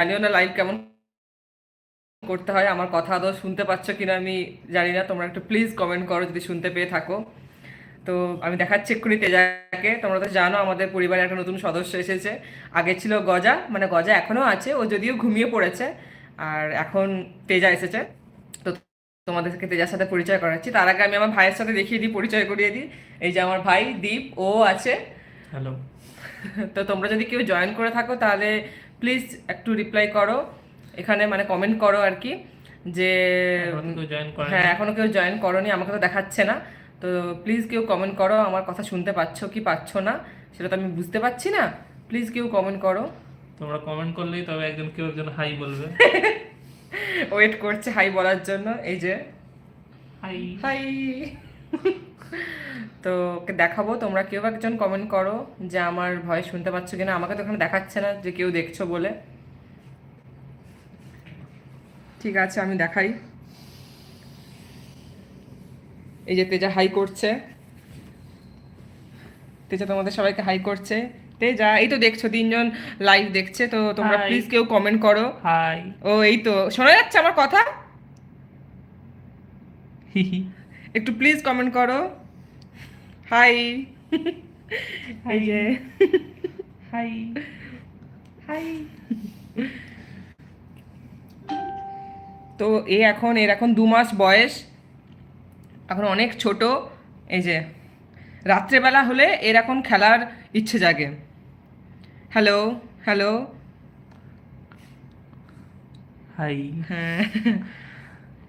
জানিও না লাইভ কেমন করতে হয় আমার কথা আদৌ শুনতে পাচ্ছ কিনা আমি জানি না। তোমরা একটু প্লিজ কমেন্ট করো যদি শুনতে পেয়ে থাকো। তো আমি দেখাচ্ছি এক্ষুনি তেজাকে। তোমরা তো জানো আমাদের পরিবারে একটা নতুন সদস্য এসেছে। আগে ছিল গজা মানে গজা এখনও আছে ও যদিও ঘুমিয়ে পড়েছে। আর এখন তেজা এসেছে। তো তোমাদেরকে তেজার সাথে পরিচয় করাচ্ছি। তার আগে আমি আমার ভাইয়ের সাথে দেখিয়ে দিই পরিচয় করিয়ে দিই। এই যে আমার ভাই দীপ ও আছে। হ্যালো তো তোমরা যদি কেউ জয়েন করে থাকো তাহলে প্লিজ একটু রিপ্লাই করো। এখানে মানে কমেন্ট করো আর কি যে কেউ জয়েন করে হ্যাঁ এখনও কেউ জয়েন করোনি আমাকে তো দেখাচ্ছে না। তো প্লিজ কেউ কমেন্ট করো আমার কথা শুনতে পাচ্ছ কি পাচ্ছ না সেটা তো আমি বুঝতে পারছি না। প্লিজ কেউ কমেন্ট করো। তোমরা কমেন্ট করলেই তবে একজন কেউ একজন হাই বলবে। ওয়েট করছে হাই বলার জন্য এই যে। হাই হাই তো ওকে দেখাবো তোমরা কেউ একজন কমেন্ট করো যে আমার ভয় শুনতে পাচ্ছ কিনা আমাকে তো এখানে দেখাচ্ছে না যে কেউ দেখছ বলে। ঠিক আছে আমি দেখাই। এই যে তেজা হাই করছে। তেজা তোমাদের সবাইকে হাই করছে। তেজা এই তো দেখছ তিনজন লাইভ দেখছে তো তোমরা প্লিজ কেউ কমেন্ট করো। হাই ও এই তো শোনা যাচ্ছে আমার কথা? একটু প্লিজ কমেন্ট করো। হাই এই যে হাই হাই তো এ এখন এর এখন দু মাস বয়স। এখন অনেক ছোট। এই যে রাত্রেবেলা হলে এর এখন খেলার ইচ্ছে জাগে। হ্যালো হ্যালো হাই হ্যাঁ।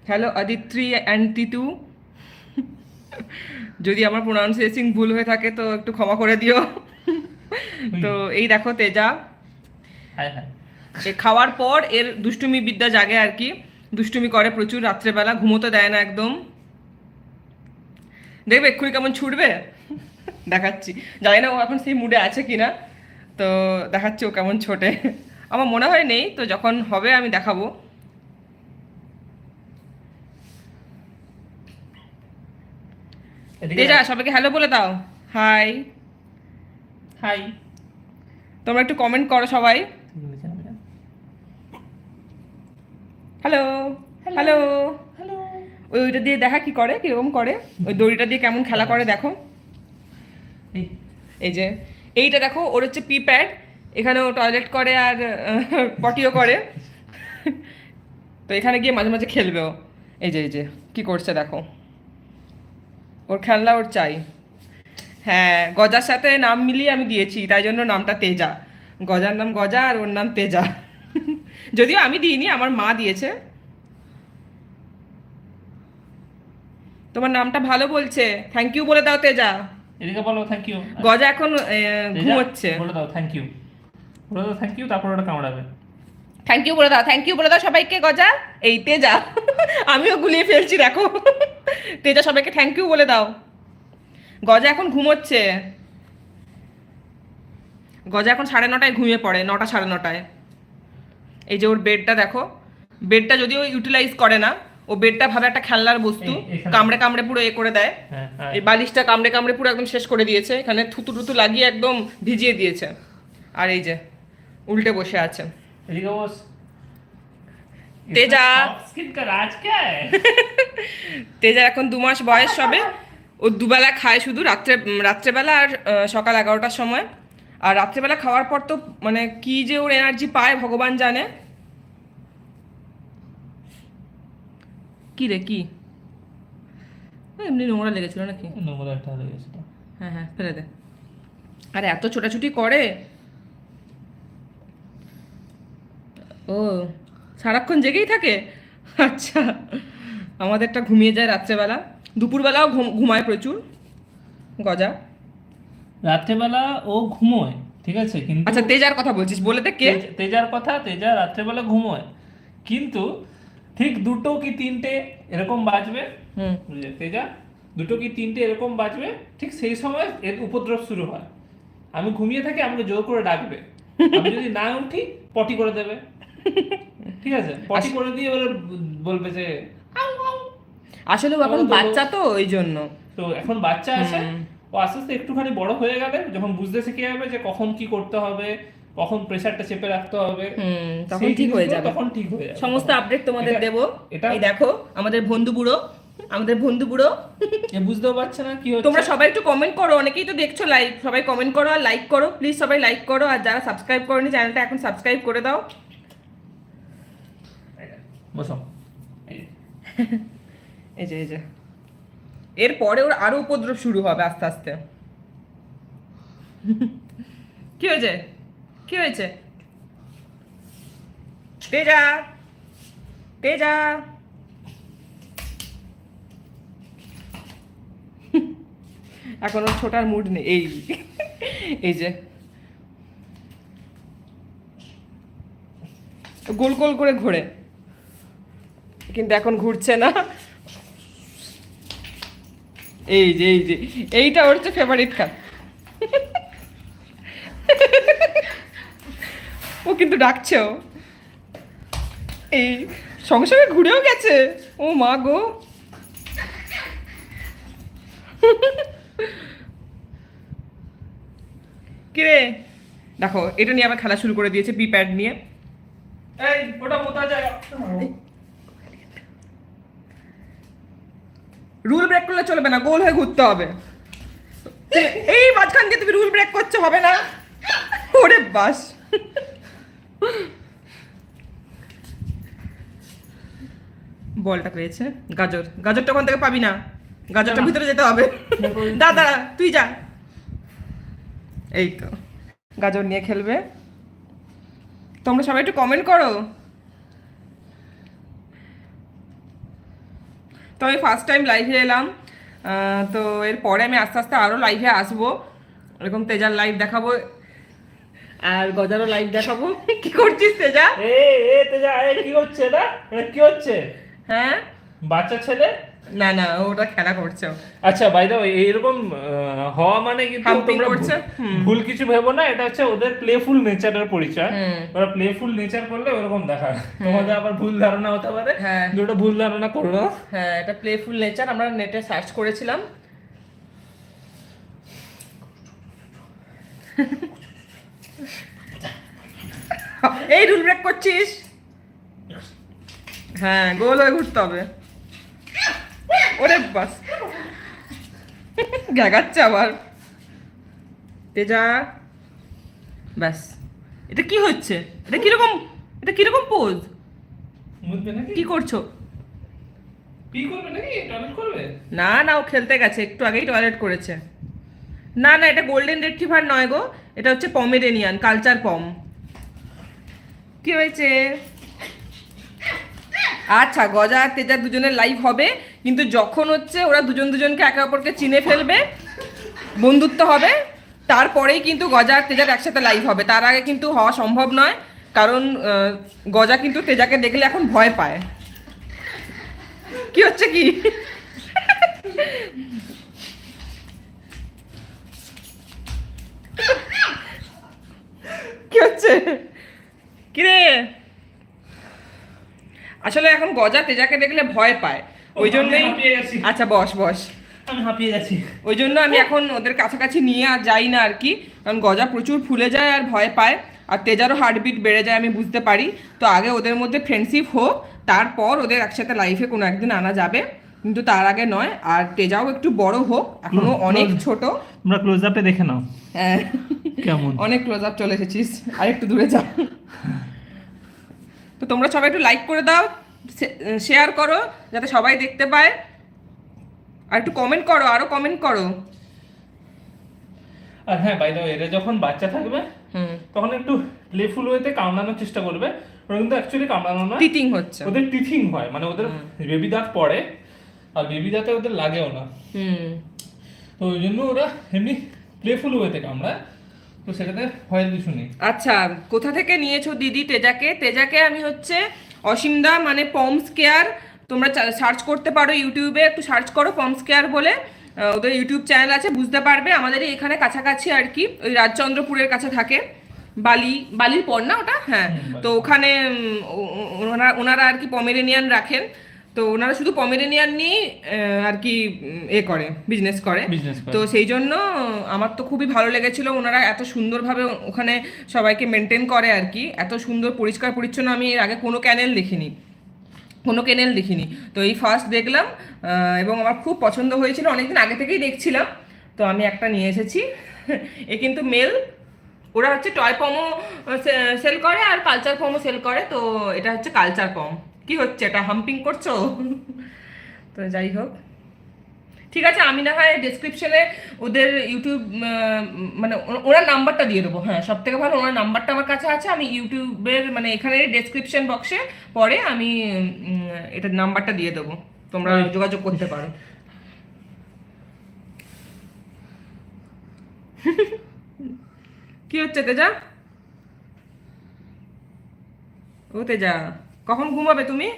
হ্যালো অদিত্রি অ্যান্ড তিতু যদি আমার প্রোনাউন্সিয়েশন ভুল হয়ে থাকে তো একটু ক্ষমা করে দিও। তো এই দেখো তেজা। খাওয়ার পর এর দুষ্টুমি বিদ্যা জাগে আর কি। দুষ্টুমি করে প্রচুর রাত্রেবেলা ঘুমোতে দেয় না একদম। দেখবে এক্ষুনি কেমন ছুটবে? দেখাচ্ছি। জানি না ও এখন সেই মুডে আছে কিনা। তো দেখাচ্ছি ও কেমন ছোটে। আমার মনে হয় নেই তো যখন হবে আমি দেখাবো। তেজা সবাইকে হ্যালো বলে দাও। হাই হাই তোমরা একটু কমেন্ট করো সবাই। হ্যালো হ্যালো হ্যালো ওই ওইটা দিয়ে দেখা কি করে কীরকম করে? ওই দড়িটা দিয়ে কেমন খেলা করে দেখো। এই। এই যে এইটা দেখো ওর হচ্ছে পি প্যাড এখানে ও টয়লেট করে আর পটিও করে। তো এখানে গিয়ে মাঝে মাঝে খেলবে ও। এই যে এই যে কি করছে দেখো। ওর খেলনা ওর চাই। হ্যাঁ গজার সাথে নাম মিলিয়ে আমি দিয়েছি তাই জন্য নামটা তেজা। গজার নাম গজা আর ওর নাম তেজা। যদিও আমি দিইনি আমার মা দিয়েছে। তোমার নামটা ভালো বলছে। থ্যাংক ইউ বলে দাও তেজা। এদিকে বলো থ্যাংক ইউ গজা এখন ঘুমোচ্ছে। বলে দাও থ্যাংক ইউ বলে দাও থ্যাংক ইউ তারপর ওটা কামড়াবে। থ্যাংক ইউ বলে দাও থ্যাংক ইউ বলে দাও সবাইকে গজা। এই তেজা। আমিও গুলিয়ে ফেলছি দেখো। তেজা সবাইকে থ্যাংক ইউ বলে দাও। গজা এখন ঘুমোচ্ছে। গজা এখন সাড়ে নটায় ঘুমিয়ে পড়ে নটা সাড়ে নটায়। এই যে ওর বেডটা দেখো বেডটা যদিও ইউটিলাইজ করে না ও বেডটা ভাবে একটা খেলনার বস্তু কামড়ে কামড়ে পুরো এ করে দেয়। হ্যাঁ হ্যাঁ। এই বালিশটা কামড়ে কামড়ে পুরো একদম শেষ করে দিয়েছে এখানে থুতু টুতু লাগিয়ে একদম ভিজিয়ে দিয়েছে। আর এই যে উল্টে বসে আছে। তেজা। তেজা এখন দু মাস বয়স হবে। ও দুবেলা খায় শুধু রাত্রে রাত্রেবেলা আর সকাল এগারোটার সময়। আর রাত্রেবেলা খাওয়ার পর তো মানে কি যে ওর এনার্জি পায় ভগবান জানে। কি রে কি? এমনি নোংরা লেগেছিল নাকি? নোংরা একটা লেগেছিল। হ্যাঁ হ্যাঁ ফেলে দে। আর এত ছোটাছুটি করে? ও। সারাক্ষণ জেগেই থাকে? আচ্ছা আমাদেরটা ঘুমিয়ে যায় রাত্রেবেলা। দুপুরবেলাও ঘুম- ঘুমায় প্রচুর। গজা। রাত্রেবেলা ও ঘুমোয় ঠিক আছে কিন্তু আচ্ছা তেজার কথা বলছিস বলে দে কে? তেজ- তেজার কথা তেজা রাত্রেবেলা ঘুমোয়। কিন্তু ঠিক দুটো কি তিনটে এরকম বাজবে? তেজা দুটো কি তিনটে এরকম বাজবে? ঠিক সেই সময় এর উপদ্রব শুরু হয়। আমি ঘুমিয়ে থাকি আমাকে জোর করে ডাকবে। আমি যদি না উঠি পটি করে দেবে। ঠিক আছে পটি করে দিয়ে এবারে বলবে যে আসলে এখন বাচ্চা তো ওই জন্য। তো এখন বাচ্চা আছে ও আস্তে আস্তে একটুখানি বড় হয়ে গেলে যখন বুঝতে শিখে যাবে যে কখন কি করতে হবে কখন প্রেসারটা চেপে রাখতে হবে তখন ঠিক হয়ে যাবে। তখন ঠিক হয়ে যাবে। সমস্ত আপডেট তোমাদের দেব। এই দেখো আমাদের বন্ধু বুড়ো আমাদের বন্ধু বুড়ো। এ বুঝতেও পারছে না কি হচ্ছে? তোমরা সবাই একটু কমেন্ট করো অনেকেই তো দেখছ লাইক সবাই কমেন্ট করো আর লাইক করো। প্লিজ সবাই লাইক করো আর যারা সাবস্ক্রাইব করোনি চ্যানেলটা এখন সাবস্ক্রাইব করে দাও। বসো। এই যে। এই যে এরপরে ওর আরও উপদ্রব শুরু হবে আস্তে আস্তে। কি হয়েছে? কি হয়েছে? তেজা! তেজা! এখন ওর ছোটার মুড নেই। এই এই যে। গোল গোল করে ঘোরে। কিন্তু এখন ঘুরছে না। এই যে এই যে এইটা ওর হচ্ছে ফেভারিট কাজ ও কিন্তু ডাকছেও এই সঙ্গে সঙ্গে ঘুরেও গেছে। ও মা গো। কিরে? দেখো এটা নিয়ে আবার খেলা শুরু করে দিয়েছে পি প্যাড নিয়ে। এই ওটা মোতা যায় রুল ব্রেক করলে চলবে না গোল হয়ে ঘুরতে হবে। এই মাঝখান দিয়ে তুমি রুল ব্রেক করছ হবে না? ওরে বাস। বলটা পেয়েছে। গাজর। গাজরটা ওখান থেকে পাবি না। গাজরটা ভিতরে যেতে হবে। দাদা তুই যা। এই তো। গাজর নিয়ে খেলবে। তোমরা সবাই একটু কমেন্ট করো। তো আমি ফার্স্ট টাইম লাইভে এলাম তো এরপরে আমি আস্তে আস্তে আরও লাইভে আসব। এরকম তেজার লাইভ দেখাবো। আর গজারও লাইভ দেখাবো। কি করছিস তেজা? এ এ তেজা এ কি হচ্ছে না কি হচ্ছে? হ্যাঁ? বাচ্চা ছেলে? না না ওটা খেলা করছে। আচ্ছা বাই দ্য এইরকম হওয়া মানে কিন্তু তোমরা? ভুল- কিছু ভেবো না এটা হচ্ছে ওদের প্লেফুল নেচারের পরিচয়। ওরা প্লেফুল নেচার করলে ওরকম দেখায় তোমাদের আবার ভুল ধারণা হতে পারে। হ্যাঁ। দুটো ভুল ধারণা করো হ্যাঁ এটা প্লেফুল নেচার আমরা নেটে সার্চ করেছিলাম। এই রুল ব্রেক করছিস? হ্যাঁ গোল হয়ে ঘুরতে হবে। ওরে বাস। গ্যাগাচ্ছে আবার। তেজা। ব্যাস। এটা কি হচ্ছে? এটা কীরকম? এটা কীরকম পোজ কি করছ? না না ও খেলতে গেছে। একটু আগেই টয়লেট করেছে। না না এটা গোল্ডেন রেট্রিভার নয় গো। এটা হচ্ছে পমেরেনিয়ান কালচার পম কি হয়েছে? আচ্ছা গজা আর তেজা দুজনের লাইভ হবে। কিন্তু যখন হচ্ছে ওরা দুজন দুজনকে একে অপরকে চিনে ফেলবে, বন্ধুত্ব হবে, তারপরেই কিন্তু গজা আর তেজার একসাথে লাইভ হবে। তার আগে কিন্তু হওয়া সম্ভব নয়, কারণ গজা কিন্তু তেজাকে দেখলে এখন ভয় পায়। কি হচ্ছে কি? কি হচ্ছে? কিরে? আসলে এখন গজা তেজাকে দেখলে ভয় পায়। ওই জন্যই আচ্ছা বস বস। আমি হাঁপিয়ে গেছি। ওই জন্য আমি এখন ওদের কাছাকাছি নিয়ে আর যাই না আর কি। কারণ গজা প্রচুর ফুলে যায় আর ভয় পায় আর তেজারও হার্টবিট বেড়ে যায় আমি বুঝতে পারি। তো আগে ওদের মধ্যে ফ্রেন্ডশিপ হোক তারপর ওদের একসাথে লাইফে কোনো একদিন আনা যাবে। কিন্তু তার আগে নয় আর তেজাও একটু বড় হোক এখনও অনেক। ছোট। তোমরা ক্লোজ আপে দেখে নাও। হ্যাঁ, কেমন? অনেক ক্লোজ আপ চলে এসেছিস। আর একটু দূরে যাও। তো তোমরা সবাই একটু লাইক করে দাও। শেয়ার করো যাতে সবাই দেখতে পায়। আর একটু কমেন্ট করো আরও কমেন্ট করো। আর হ্যাঁ বাই দ্য এরা যখন বাচ্চা থাকবে হুম। তখন একটু প্লেফুল ওয়েতে কামড়ানোর চেষ্টা করবে। ওরা কিন্তু অ্যাকচুয়ালি কামড়ানো না টিটিং হচ্ছে। ওদের টিথিং হয় মানে ওদের বেবি দাঁত পড়ে আর বেবি দাঁতে ওদের লাগেও না। হুম। তো ওই জন্য ওরা এমনি প্লেফুল ওয়েতে কামড়ায়। তো সেটাতে ভয়ের কিছু নেই। আচ্ছা কোথা থেকে নিয়েছো দিদি তেজাকে? তেজাকে আমি হচ্ছে অসীমদা মানে পমস কেয়ার তোমরা সার্চ করতে পারো ইউটিউবে একটু সার্চ করো পমস কেয়ার বলে। ওদের ইউটিউব চ্যানেল আছে বুঝতে পারবে। আমাদের এখানে কাছাকাছি আর কি ওই রাজচন্দ্রপুরের কাছে থাকে। বালি বালির পর না ওটা? হ্যাঁ তো ওখানে ওনারা ওনারা আর কি পমেরেনিয়ান রাখেন। তো ওনারা শুধু পমেরেনিয়ান নিয়ে আর কি এ করে বিজনেস করে। বিজনেস তো সেই জন্য আমার তো খুবই ভালো লেগেছিল ওনারা এত সুন্দরভাবে ওখানে সবাইকে মেনটেন করে আর কি। এত সুন্দর পরিষ্কার পরিচ্ছন্ন আমি এর আগে কোনো ক্যানেল দেখিনি। কোনো ক্যানেল দেখিনি। তো এই ফার্স্ট দেখলাম এবং আমার খুব পছন্দ হয়েছিল অনেকদিন আগে থেকেই দেখছিলাম। তো আমি একটা নিয়ে এসেছি। এ কিন্তু মেল ওরা হচ্ছে টয় পমও সেল করে আর কালচার পমও সেল করে তো এটা হচ্ছে কালচার পম কি হচ্ছে? এটা হাম্পিং করছ? তো যাই হোক। ঠিক আছে আমি না হয় ডেসক্রিপশনে ওদের ইউটিউব মানে ওনার নাম্বারটা দিয়ে দেবো। হ্যাঁ সব থেকে ভালো ওনার নাম্বারটা আমার কাছে আছে। আমি ইউটিউবের মানে এখানে ডেসক্রিপশন বক্সে পরে আমি এটার নাম্বারটা দিয়ে দেবো। তোমরা যোগাযোগ করতে পারো। কি হচ্ছে তেজা? ও তেজা। কখন ঘুমাবে তুমি?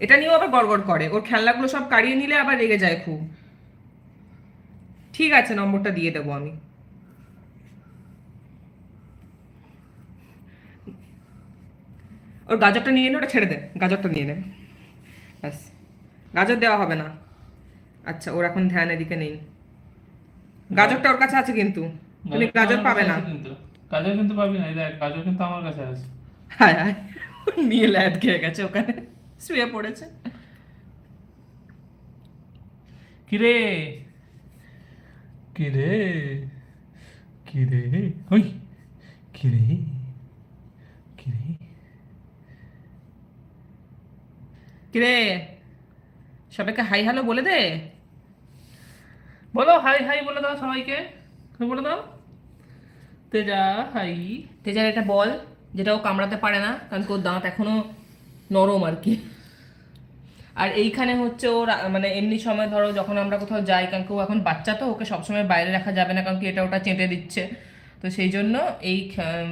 এটা নিয়েও আবার গড়গড় করে। ওর খেলনাগুলো সব কাড়িয়ে নিলে আবার রেগে যায় খুব। ঠিক আছে নম্বরটা দিয়ে দেবো আমি। ওর গাজরটা নিয়ে নে ওটা ছেড়ে দে। গাজরটা নিয়ে নে। ব্যাস। গাজর দেওয়া হবে না। আচ্ছা ওর এখন ধ্যান এদিকে নেই। গাজরটা ওর কাছে আছে কিন্তু। তুমি গাজর পাবে না। কিন্তু। গাজর কিন্তু পাবি না। এই দেখ গাজর কিন্তু আমার কাছে আছে। হায় হায় নিয়ে ল্যাদ খেয়ে গেছে ওখানে শুয়ে পড়েছে। কিরে? কিরে? কিরে? ওই কিরে? কিরে? কিরে? সবাইকে হাই হ্যালো বলে দে। বলো হাই হাই বলে দাও সবাইকে। বলে দাও। তেজা হাই। তেজার এটা বল। যেটা ও কামড়াতে পারে না, কারণ কি ওর দাঁত এখনও নরম আর কি। আর এইখানে হচ্ছে ওর মানে এমনি সময় ধরো যখন আমরা কোথাও যাই, কারণ ও এখন বাচ্চা তো, ওকে সবসময় বাইরে রাখা যাবে না, কারণ কি এটা ওটা চেটে দিচ্ছে। তো সেই জন্য এই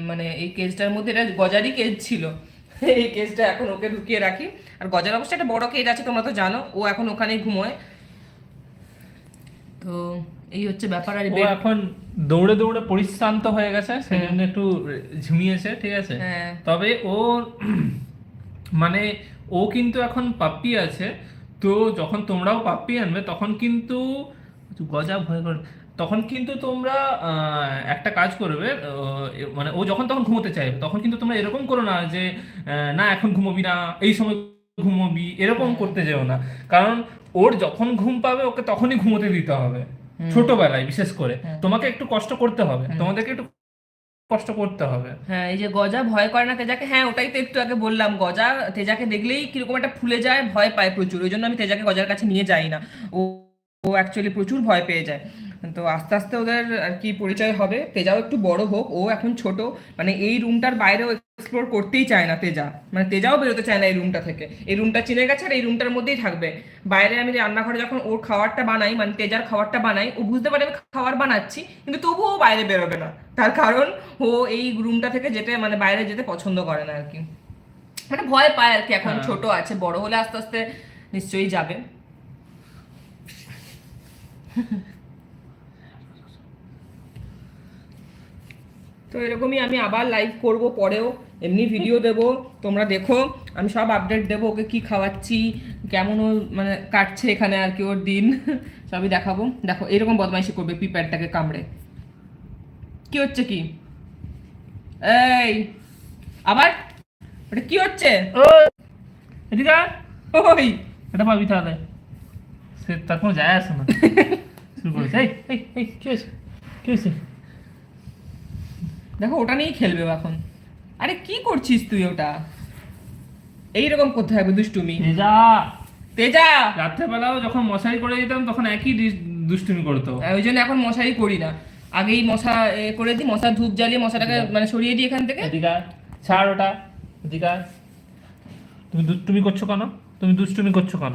মানে এই কেসটার মধ্যে এটা গজারই কেজ ছিল। এই কেসটা এখন ওকে ঢুকিয়ে রাখি। আর গজার অবশ্যই একটা বড় কেজ আছে, তোমরা তো জানো, ও এখন ওখানেই ঘুমোয়। তো এই হচ্ছে ব্যাপার আর ও এখন দৌড়ে দৌড়ে পরিশ্রান্ত হয়ে গেছে সেই জন্য একটু ঝিমিয়েছে ঠিক আছে? হ্যাঁ। তবে ও মানে ও কিন্তু এখন পাপ্পি আছে তো যখন তোমরাও পাপ্পি আনবে তখন কিন্তু গজা ভয় করে তখন কিন্তু তোমরা আহ, একটা কাজ করবে মানে ও যখন তখন ঘুমোতে চাইবে তখন কিন্তু তোমরা এরকম করো না যে না এখন ঘুমোবি না এই সময় ঘুমোবি এরকম করতে যেও না। কারণ ওর যখন ঘুম পাবে ওকে তখনই ঘুমোতে দিতে হবে। ছোটবেলায় বিশেষ করে। তোমাকে একটু কষ্ট করতে হবে। তোমাদেরকে একটু কষ্ট করতে হবে। হ্যাঁ এই যে গজা ভয় করে না তেজাকে? হ্যাঁ ওটাই তো একটু আগে বললাম। গজা তেজাকে দেখলেই কীরকম একটা ফুলে যায় ভয় পায় প্রচুর। ওই জন্য আমি তেজাকে গজার কাছে নিয়ে যাই না। ও ও অ্যাকচুয়ালি প্রচুর ভয় পেয়ে যায়। তো আস্তে আস্তে ওদের আর কি পরিচয় হবে। তেজাও একটু বড় হোক। ও এখন ছোট। মানে এই রুমটার বাইরেও এক্সপ্লোর করতেই চায় না তেজা। মানে তেজাও বেরোতে চায় না এই রুমটা থেকে। এই রুমটা চিনে গেছে আর এই রুমটার মধ্যেই থাকবে। বাইরে আমি রান্নাঘরে যখন ওর খাবারটা বানাই মানে তেজার খাবারটা বানাই ও বুঝতে পারে আমি খাবার বানাচ্ছি কিন্তু তবুও ও বাইরে বেরোবে না। তার কারণ ও এই রুমটা থেকে যেতে মানে বাইরে যেতে পছন্দ করে না আর কি। মানে ভয় পায় আর কি এখন হ্যাঁ। ছোট আছে বড় হলে আস্তে আস্তে নিশ্চয়ই যাবে। তো এরকমই আমি আবার লাইভ করব পরেও এমনি ভিডিও দেব তোমরা দেখো আমি সব আপডেট দেবো ওকে কি খাওয়াচ্ছি কেমন ও মানে কাটছে এখানে আর কি ওর দিন সবই দেখাবো। দেখো এরকম বদমাইশি করবে পিপ্যাডটাকে কামড়ে। কি হচ্ছে কি? এই আবার? এটা কি হচ্ছে? আয়। ওই। এটা পাবি তাহলে। সে তার কোনো যায় আসে না। শুরু করেছে। এই এই এই কি হয়েছে? কি হয়েছে? দেখো ওটা নিয়েই খেলবে এখন। আরে কি করছিস তুই ওটা? এইরকম করতে হবে দুষ্টুমি। তেজা! তেজা! রাত্রেবেলাও যখন মশারি করে দিতাম তখন একই দুষ্টুমি করতো। হ্যাঁ, ওই জন্য এখন মশারি করি না। আগেই মশা এ করে দিই মশা ধূপ জ্বালিয়ে মশাটাকে মানে সরিয়ে দিই এখান থেকে। এদিকে ছাড় ওটা। এদিকে তুমি দুষ্টুমি করছ কেন? তুমি দুষ্টুমি করছ কেন?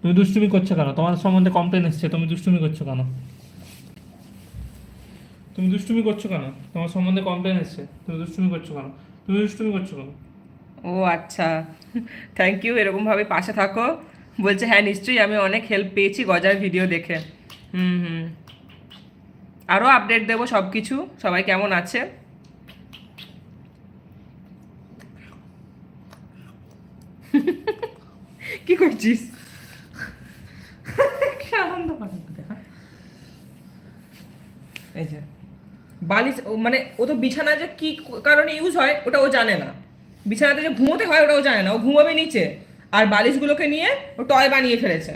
তুমি দুষ্টুমি করছ কেন? তোমার সম্বন্ধে কমপ্লেন এসছে তুমি দুষ্টুমি করছ কেন? তুমি দুষ্টুমি করছ কেন? তোমার সম্বন্ধে কমপ্লেন এসছে। তুমি দুষ্টুমি করছ কেন? তুমি দুষ্টুমি করছ কেন? ও আচ্ছা। থ্যাংক ইউ এরকমভাবে পাশে থাকো। বলছে হ্যাঁ নিশ্চয়ই আমি অনেক হেল্প পেয়েছি গজার ভিডিও দেখে। হুম হুম। আরও আপডেট দেবো সব কিছু সবাই কেমন আছে? কি করছিস? আনন্দ। এই যে। বালিশ মানে ও তো বিছানা যে কি কারণে ইউজ হয় ওটা ও জানে না। বিছানাতে যে ঘুমোতে হয় ওটা ও জানে না। ও ঘুমাবে নিচে। আর বালিশগুলোকে নিয়ে ও টয় বানিয়ে ফেলেছে।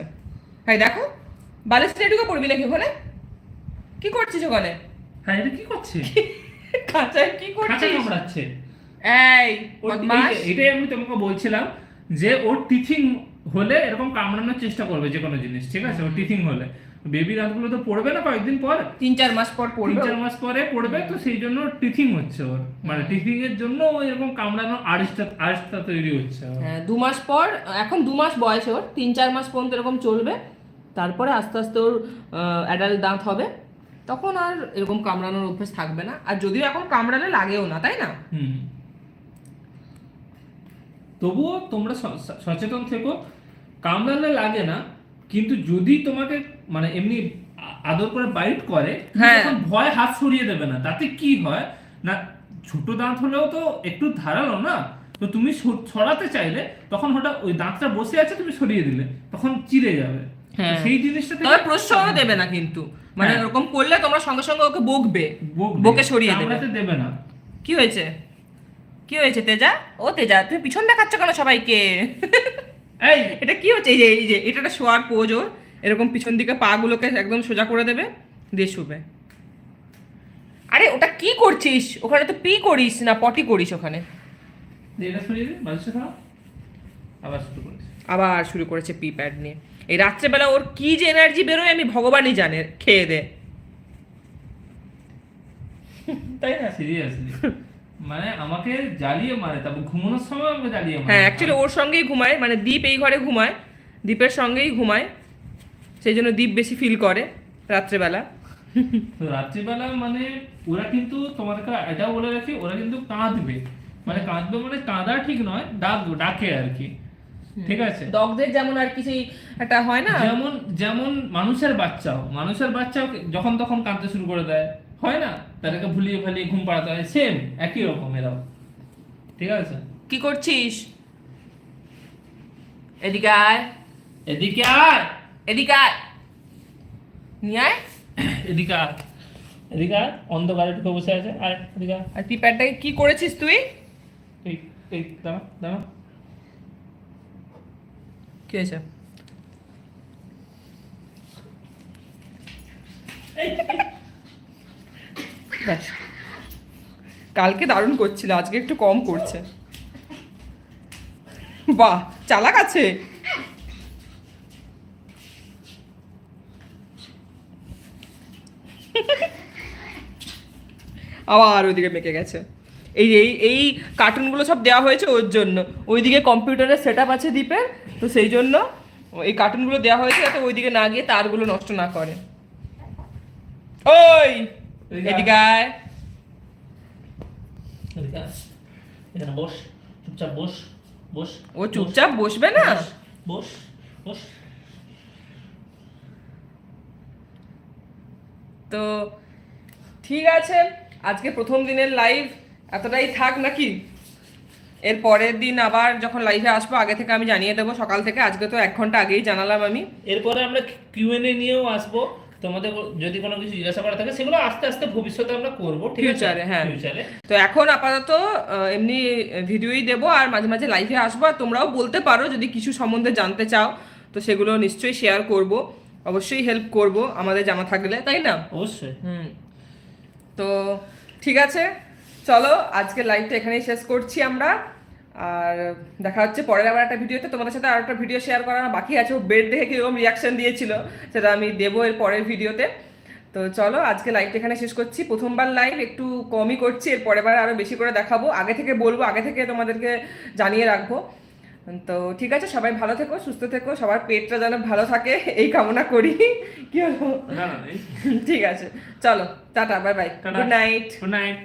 হ্যাঁ দেখো। বালিশটা এটুকু পড়বি নাকি ওখানে? কি করছিস ওখানে? হ্যাঁ এটা কি করছে কাঁচায় কি করছিস? এই এই- এটাই আমি তোমাকে বলছিলাম যে ওর টিথিং হলে এরকম কামড়ানোর চেষ্টা করবে যে কোনো জিনিস ঠিক আছে? ওর টিথিং হলে। বেবি দাঁতগুলো তো পড়বে না কয়েকদিন পর। তিন চার মাস পর তিন চার মাস পরে পড়বে তো সেই জন্য টিথিং হচ্ছে ওর। মানে টিথিং এর জন্য ও এরকম কামড়ানোর আড়িসটা আড়িসটা তৈরি হচ্ছে। হ্যাঁ, দু মাস পর এখন দু মাস বয়স ওর তিন চার মাস পর্যন্ত এরকম চলবে। তারপরে আস্তে আস্তে ওর অ্যাডাল্ট দাঁত হবে। তখন আর এরকম কামড়ানোর অভ্যেস থাকবে না। আর যদিও এখন কামড়ালে লাগেও না তাই না? তবুও তোমরা সচেতন থেকো। কামড়ালে লাগে না কিন্তু যদি তোমাকে মানে এমনি আদর করে বাইট করে হ্যাঁ। তখন ভয় হাত সরিয়ে দেবে না। তাতে কি হয়? না ছোট দাঁত হলেও তো একটু ধারালো না? তো তুমি সরাতে চাইলে তখন হঠাৎ ওই দাঁতটা বসে আছে তুমি সরিয়ে দিলে তখন চিড়ে যাবে। হ্যাঁ। সেই জিনিসটা তবে প্রশ্রয় দেবে না কিন্তু। মানে হ্যাঁ। এরকম করলে তোমরা সঙ্গে সঙ্গে ওকে বকবে। বকে সরিয়ে দেবে। দেবে না। কি হয়েছে? কি হয়েছে তেজা? ও তেজা তুমি পিছন দেখাচ্ছ কেন সবাইকে? এই! এটা কি হচ্ছে? এই যে এই যে এটা একটা শোয়ার পোজ ওর। এরকম পিছন দিকে পা গুলোকে একদম সোজা করে দেবে দিয়ে শুবে। আরে ওটা কি করছিস? ওখানে তো পি করিস না পটি করিস ওখানে। আবার শুরু করেছে পি প্যাড নিয়ে। এই রাত্রেবেলা ওর কি যে এনার্জি বেরোয় আমি ভগবানই জানে খেয়ে দে। তাই না? সিরিয়াসলি। মানে আমাকে জ্বালিয়ে মারে তারপর ঘুমানোর সময় আমাকে জ্বালিয়ে মারে। হ্যাঁ অ্যাকচুয়ালি ওর সঙ্গেই ঘুমায় মানে দীপ এই ঘরে ঘুমায় দীপের সঙ্গেই ঘুমায় সেই জন্য দীপ বেশি ফিল করে রাত্রেবেলা। রাত্রিবেলা মানে ওরা কিন্তু তোমাদেরকে এটাও বলে রাখি ওরা কিন্তু কাঁদবে। মানে কাঁদবে মানে কাঁদা ঠিক নয় ডাক ডাকে আর কি। ঠিক আছে? ডগদের যেমন আর কি সেই একটা হয় না? যেমন যেমন মানুষের বাচ্চাও মানুষের বাচ্চাও যখন তখন কাঁদতে শুরু করে দেয়। হয় না? তাদেরকে ভুলিয়ে ভালিয়ে ঘুম পাড়াতে হয়। সেম একই রকম এরাও। ঠিক আছে? কি করছিস? এদিকে আয়। এদিকে আয়! এদিকে আয়। নিয়ে আয়। এদিকে আয়। এদিকে আয়। অন্ধকারে ঢুকে বসে আছে। আর এদিকে আর পিপ্যাডটাকে কি করেছিস তুই? এই এই দাঁড়া দাঁড়া। কি হয়েছে? ব্যাস। কালকে দারুণ করছিল, আজকে একটু কম করছে। বাহ, চালাক আছে। আবার ওইদিকে মেকে গেছে। এই এই এই কার্টুনগুলো সব দেওয়া হয়েছে ওর জন্য। ওইদিকে কম্পিউটারের সেট আপ আছে দ্বীপের তো সেই জন্য এই কার্টুনগুলো দেওয়া হয়েছে যাতে ওইদিকে না গিয়ে তারগুলো নষ্ট না করে। ওই! এদিকে আয়। এদিকে এখানে বস চুপচাপ বস বস ও চুপচাপ বসবে না? বস বস তো ঠিক আছে আজকে প্রথম দিনের লাইভ এতটাই থাক নাকি? এর পরের দিন আবার যখন লাইভে আসব আগে থেকে আমি জানিয়ে দেবো সকাল থেকে আজকে তো এক ঘণ্টা আগেই জানালাম আমি। এরপরে আমরা কিউএনএ নিয়েও আসব। তোমাদের যদি কোনো কিছু জিজ্ঞাসা করা থাকে সেগুলো আস্তে আস্তে ভবিষ্যতে আমরা করব ঠিক আছে? হ্যাঁ। ফিউচারে তো এখন আপাতত এমনি ভিডিওই দেবো আর মাঝে মাঝে লাইভে আসব আর তোমরাও বলতে পারো যদি কিছু সম্বন্ধে জানতে চাও তো সেগুলো নিশ্চয়ই শেয়ার করব অবশ্যই হেল্প করব আমাদের জানা থাকলে তাই না? অবশ্যই। হুম। তো ঠিক আছে চলো আজকে লাইভটা এখানেই শেষ করছি আমরা। আর দেখা হচ্ছে পরের আবার একটা ভিডিওতে। তোমাদের সাথে আর একটা ভিডিও শেয়ার করা বাকি আছে। ও বেড দেখে কীরকম রিয়াকশন দিয়েছিল সেটা আমি দেবো এর পরের ভিডিওতে তো। চলো আজকে লাইভটা এখানে শেষ করছি। প্রথমবার লাইভ একটু কমই করছি এর পরের বার আরও বেশি করে দেখাবো। আগে থেকে বলব আগে থেকে তোমাদেরকে জানিয়ে রাখব। তো ঠিক আছে সবাই ভালো থেকো সুস্থ থেকো সবার পেটটা যেন ভালো থাকে এই কামনা করি। কি হলো? ঠিক আছে চলো tata bye bye. Good night good night